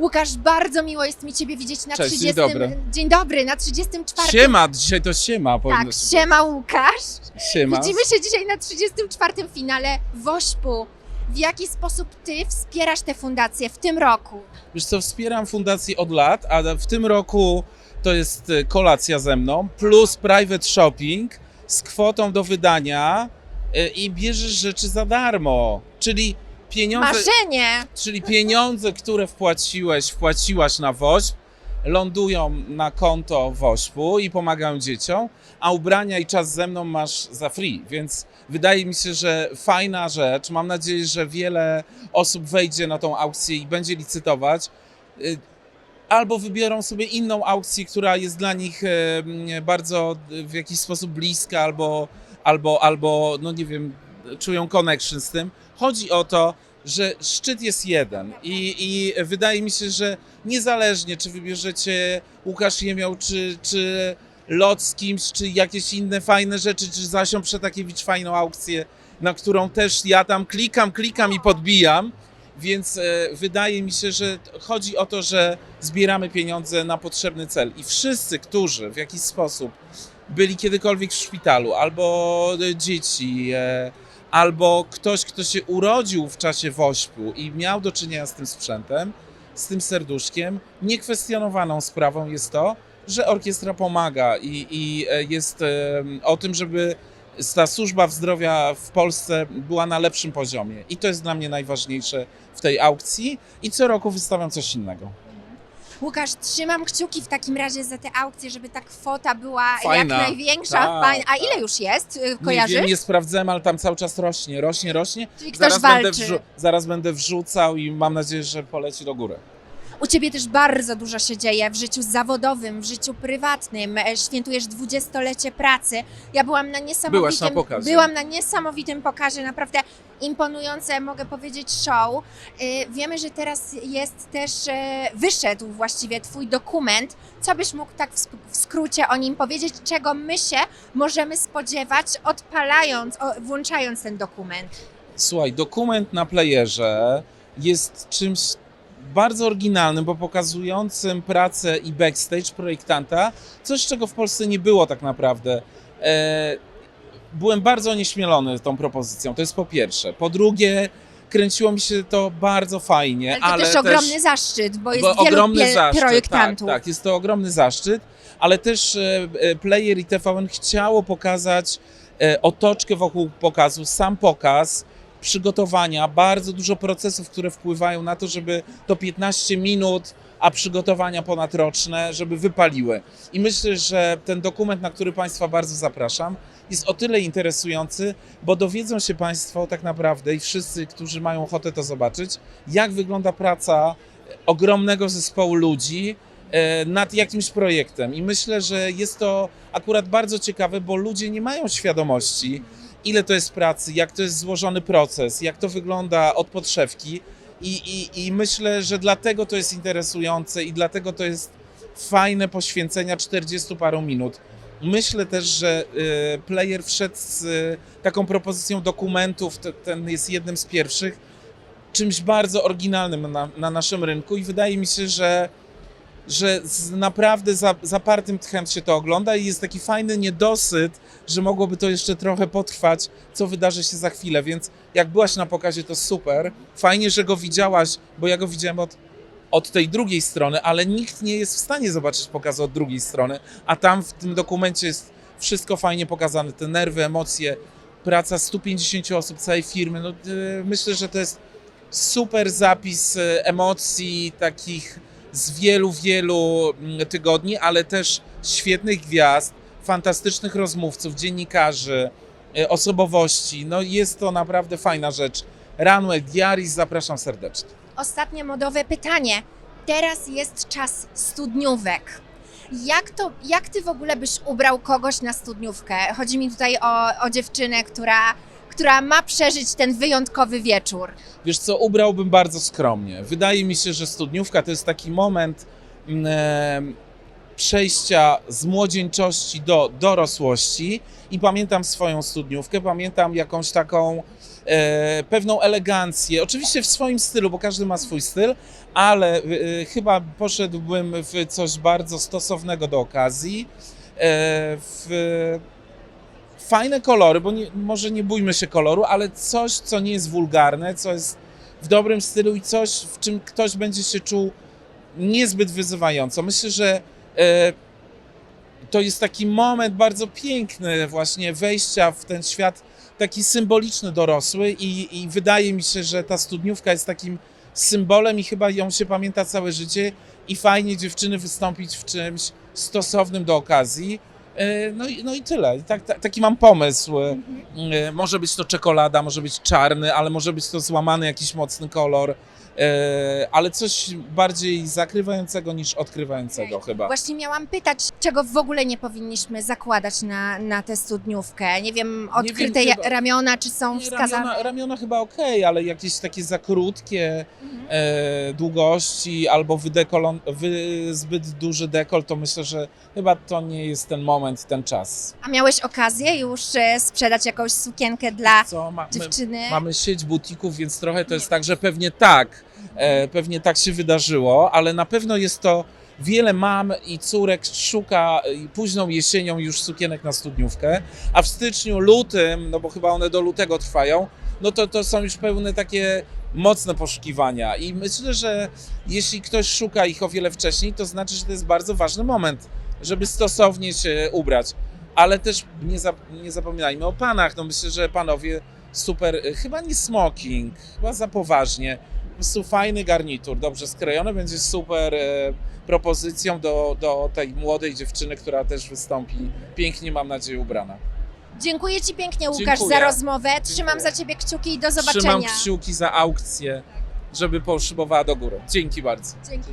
Łukasz, bardzo miło jest mi Ciebie widzieć na Cześć, dzień 30. dobry. Dzień dobry, na 34. Siema, dzisiaj to siema. powinno Tak, się siema Łukasz. Siema. Widzimy się dzisiaj na 34. finale Wośpu. W jaki sposób Ty wspierasz tę fundację w tym roku? Wiesz co, wspieram fundację od lat, a w tym roku to jest e, kolacja ze mną, plus private shopping z kwotą do wydania e, i bierzesz rzeczy za darmo. Czyli pieniądze, Marzenie! czyli pieniądze, które wpłaciłeś, wpłaciłaś na WOŚP, lądują na konto WOŚP-u i pomagają dzieciom, a ubrania i czas ze mną masz za free, więc wydaje mi się, że fajna rzecz. Mam nadzieję, że wiele osób wejdzie na tą aukcję i będzie licytować. Y, Albo wybiorą sobie inną aukcję, która jest dla nich e, m, bardzo w jakiś sposób bliska, albo, albo, albo no nie wiem, czują connection z tym. Chodzi o to, że szczyt jest jeden i, i wydaje mi się, że niezależnie czy wybierzecie Łukasz Jemioł, czy, czy lot z kimś, czy jakieś inne fajne rzeczy, czy Zasią Przetakiewicz fajną aukcję, na którą też ja tam klikam, klikam i podbijam, więc e, wydaje mi się, że chodzi o to, że zbieramy pieniądze na potrzebny cel. I wszyscy, którzy w jakiś sposób byli kiedykolwiek w szpitalu, albo e, dzieci, e, albo ktoś, kto się urodził w czasie wośpu i miał do czynienia z tym sprzętem, z tym serduszkiem, niekwestionowaną sprawą jest to, że orkiestra pomaga i, i e, jest e, o tym, żeby ta służba zdrowia w Polsce była na lepszym poziomie. I to jest dla mnie najważniejsze w tej aukcji. I co roku wystawiam coś innego. Łukasz, trzymam kciuki w takim razie za tę aukcję, żeby ta kwota była Fajna. jak największa. Tak, fajna. A tak. ile już jest? Y, Nie Kojarzysz? wiem, nie sprawdzałem, ale tam cały czas rośnie, rośnie, rośnie. Czyli ktoś Zaraz będę, walczy. wrzu- zaraz będę wrzucał i mam nadzieję, że poleci do góry. U Ciebie też bardzo dużo się dzieje w życiu zawodowym, w życiu prywatnym. E, Świętujesz dwudziestolecie pracy. Ja byłam na niesamowitym, Byłaś na pokazie. byłam na niesamowitym pokazie, naprawdę imponujące, mogę powiedzieć, show. E, Wiemy, że teraz jest też, e, wyszedł właściwie Twój dokument. Co byś mógł tak w sk- w skrócie o nim powiedzieć, czego my się możemy spodziewać, odpalając, włączając ten dokument? Słuchaj, dokument na playerze jest czymś bardzo oryginalnym, bo pokazującym pracę i backstage projektanta, coś czego w Polsce nie było tak naprawdę. E, byłem bardzo onieśmielony tą propozycją, to jest po pierwsze. Po drugie, kręciło mi się to bardzo fajnie, Ale to ale też ogromny zaszczyt, bo jest bo wielu ogromny zaszczyt, projektantów. Tak, tak, jest to ogromny zaszczyt, ale też e, e, Player i TVN chciało pokazać otoczkę wokół pokazu, sam pokaz, przygotowania, bardzo dużo procesów, które wpływają na to, żeby to 15 minut, a przygotowania ponadroczne, żeby wypaliły. I myślę, że ten dokument, na który Państwa bardzo zapraszam, jest o tyle interesujący, bo dowiedzą się Państwo tak naprawdę i wszyscy, którzy mają ochotę to zobaczyć, jak wygląda praca ogromnego zespołu ludzi e, nad jakimś projektem. I myślę, że jest to akurat bardzo ciekawe, bo ludzie nie mają świadomości, ile to jest pracy, jak to jest złożony proces, jak to wygląda od podszewki. I, i, I myślę, że dlatego to jest interesujące i dlatego to jest fajne poświęcenia 40 paru minut. Myślę też, że y, player wszedł z y, taką propozycją dokumentów, te, ten jest jednym z pierwszych, czymś bardzo oryginalnym na, na naszym rynku i wydaje mi się, że, że z naprawdę za, zapartym tchem się to ogląda i jest taki fajny niedosyt, że mogłoby to jeszcze trochę potrwać, co wydarzy się za chwilę, więc jak byłaś na pokazie, to super. Fajnie, że go widziałaś, bo ja go widziałem od, od tej drugiej strony, ale nikt nie jest w stanie zobaczyć pokazu od drugiej strony, a tam w tym dokumencie jest wszystko fajnie pokazane, te nerwy, emocje, praca 150 osób, całej firmy, no, yy, myślę, że to jest super zapis e, emocji takich z wielu, wielu mm, tygodni, ale też świetnych gwiazd, fantastycznych rozmówców, dziennikarzy, e, osobowości. No jest to naprawdę fajna rzecz. Runway Diaries, zapraszam serdecznie. Ostatnie modowe pytanie. Teraz jest czas studniówek. Jak, to, jak ty w ogóle byś ubrał kogoś na studniówkę? Chodzi mi tutaj o, o dziewczynę, która, która ma przeżyć ten wyjątkowy wieczór. Wiesz co, ubrałbym bardzo skromnie. Wydaje mi się, że studniówka to jest taki moment mm, em, przejścia z młodzieńczości do dorosłości i pamiętam swoją studniówkę, pamiętam jakąś taką e, pewną elegancję. Oczywiście w swoim stylu, bo każdy ma swój styl, ale e, chyba poszedłbym w coś bardzo stosownego do okazji. E, w fajne kolory, bo nie, może nie bójmy się koloru, ale coś, co nie jest wulgarne, co jest w dobrym stylu i coś, w czym ktoś będzie się czuł niezbyt wyzywająco. Myślę, że e, to jest taki moment bardzo piękny właśnie wejścia w ten świat taki symboliczny dorosły i, i wydaje mi się, że ta studniówka jest takim symbolem i chyba ją się pamięta całe życie i fajnie dziewczyny wystąpić w czymś stosownym do okazji. E, No i, no i tyle. Tak, tak, taki mam pomysł. E, e, Może być to czekolada, może być czarny, ale może być to złamany jakiś mocny kolor. E, Ale coś bardziej zakrywającego niż odkrywającego chyba. Właśnie miałam pytać, czego w ogóle nie powinniśmy zakładać na, na tę studniówkę. Nie wiem, odkryte wiem, ja- chyba- ramiona, czy są Nie, wskazane. ramiona, ramiona chyba okej, ale jakieś takie za krótkie Mhm. e, długości albo wydekolon, wy, zbyt duży dekol, to myślę, że chyba to nie jest ten moment, ten czas. A miałeś okazję już e, sprzedać jakąś sukienkę dla Co, ma, dziewczyny? mamy sieć butików, więc trochę to jest tak, że pewnie tak, pewnie tak się wydarzyło, ale na pewno jest to wiele mam i córek szuka e, późną jesienią już sukienek na studniówkę, a w styczniu, lutym, no bo chyba one do lutego trwają, no to to są już pełne takie mocne poszukiwania i myślę, że jeśli ktoś szuka ich o wiele wcześniej, to znaczy, że to jest bardzo ważny moment, żeby stosownie się ubrać. Ale też nie, za, nie zapominajmy o panach. No myślę, że panowie super, e, chyba nie smoking, chyba za poważnie. Po prostu fajny garnitur, dobrze skrojony, będzie super e, propozycją do, do tej młodej dziewczyny, która też wystąpi pięknie, mam nadzieję, ubrana. Dziękuję Ci pięknie, Łukasz, Dziękuję. za rozmowę. Trzymam Dziękuję. za Ciebie kciuki i do Trzymam zobaczenia. kciuki za aukcję, żeby poszybowała do góry. Dzięki bardzo. Dzięki.